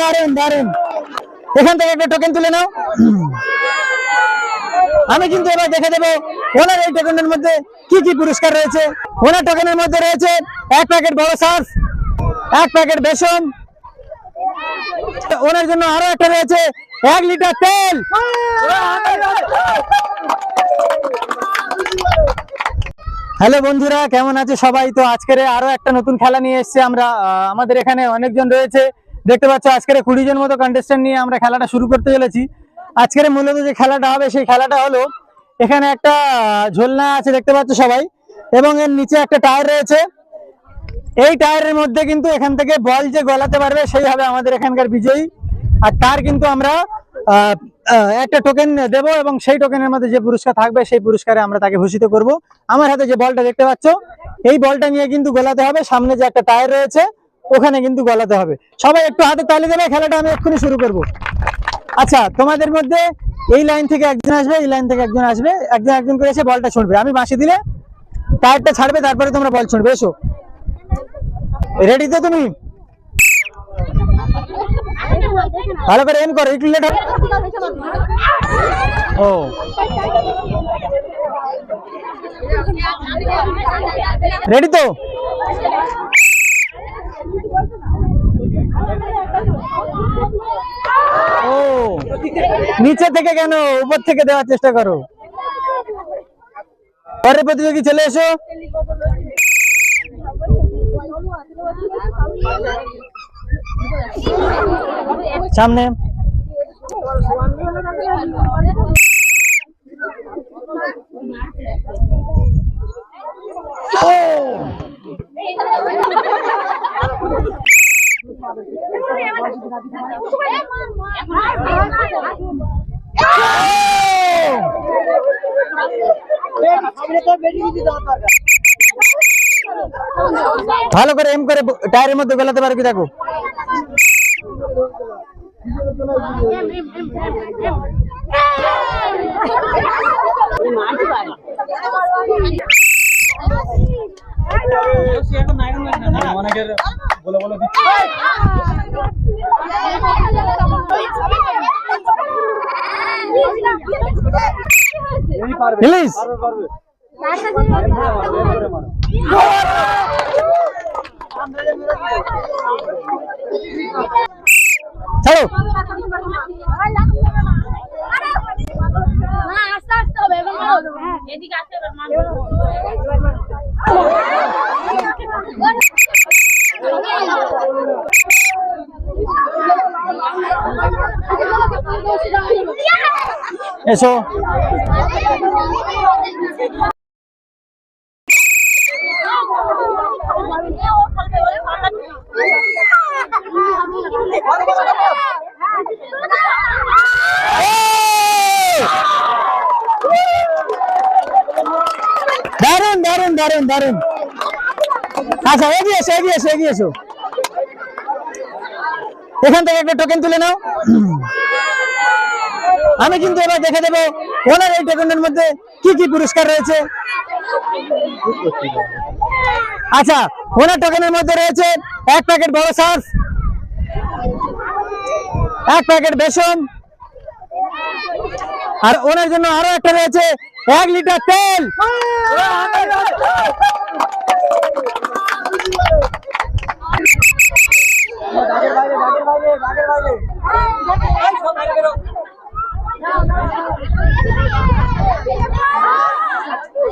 দারুণ দারুণ এখান থেকে একটা টোকেন তুলে নাও। আমি কিন্তু এবার দেখে দেবো, ওনার এই টোকেনের মধ্যে কি কি পুরস্কার রয়েছে। ওনার টোকেনের মধ্যে রয়েছে এক প্যাকেট বড় সার্ফ এক প্যাকেট বেসন। ওনার জন্য আরও একটা রয়েছে এক লিটার তেল। হ্যালো বন্ধুরা, কেমন আছে সবাই? তো আজকের আরও একটা নতুন খেলা নিয়ে এসেছে আমরা। আমাদের এখানে অনেকজন রয়েছে। দেখতে পাচ্ছ, আজকের কুড়ি জন মতো কন্টেস্টেন্ট নিয়ে আমরা খেলাটা শুরু করতে চলেছি। আজকের মূলত যে খেলাটা হবে, সেই খেলাটা হলো এখানে একটা ঝোলনা আছে, দেখতে পাচ্ছ সবাই। এবং এর নিচে একটা টায়ার রয়েছে। এই টায়ারের মধ্যে কিন্তু এখান থেকে বল যে গলাতে পারবে, সেই হবে আমাদের এখানকার বিজয়ী। আর তার কিন্তু আমরা একটা টোকেন দেব এবং সেই টোকেনের মধ্যে যে পুরস্কার থাকবে, সেই পুরস্কারে আমরা তাকে ভূষিত করব। আমার হাতে যে বলটা দেখতে পাচ্ছ, এই বলটা নিয়ে কিন্তু গলাতে হবে। সামনে যে একটা টায়ার রয়েছে ওখানে কিন্তু গলাতে হবে। সবাই একটু হাতে তালি দেবে, খেলাটা আমি এক্ষুনি শুরু করব। আচ্ছা তোমাদের মধ্যে এই লাইন থেকে একজন আসবে, এই লাইন থেকে একজন আসবে, একজন একজন করে এসে বলটা ছুঁড়বে। আমি বাঁশি দিলে টায়ারটা ছাড়বে, তারপরে তোমরা বল ছুঁড়বে, এসো। রেডি তো তুমি? ভালো করে এম করো, একটু লেট ও। রেডি তো ও নিচে থেকে কেন? উপর থেকে দেওয়ার চেষ্টা করো। পরের প্রতিযোগী চলে এসো। সামনে। ভালো করে এম করে টায়ারের মধ্যে গলাতে পারো কি দেখো প্লিজ ছাড়ো আস্তে আস্তে হবে এদিকে আসতে হবে এসো। দারুণ দারুণ দারুণ দারুণ আচ্ছা এগিয়ে এসো এগিয়ে এসো এগিয়ে এসো। এখান থেকে একটা টোকেন তুলে নাও। আমি কিন্তু এবার দেখে দেবো ওনার এই টোকেনের মধ্যে কি কি পুরস্কার রয়েছে। আচ্ছা ওনার টোকেনের মধ্যে রয়েছে এক প্যাকেট বড় সার্ফ, এক প্যাকেট বেসন, আর ওনার জন্য আরও একটা রয়েছে এক লিটার তেল অনেকক্ষণ আইসে করে নিয়েছো ভালো ভালো ও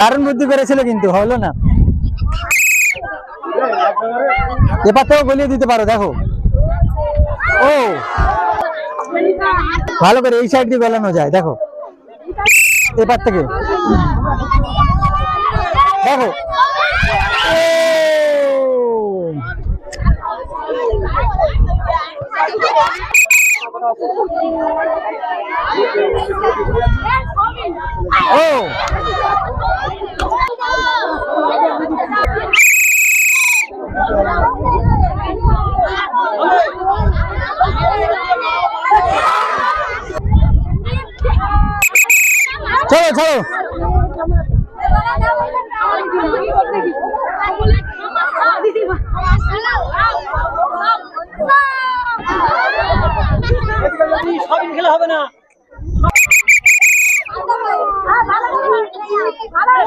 দারুণ বুদ্ধি করেছিল কিন্তু, হলো না। থেকেও গলিয়ে দিতে পারো, দেখো। ও! ভালো করে এই সাইড দিয়ে গলানো যায়, দেখো। এবার থেকে। দেখো। Oh! চলো চলো দিদি সবদিন হবে না। ভালো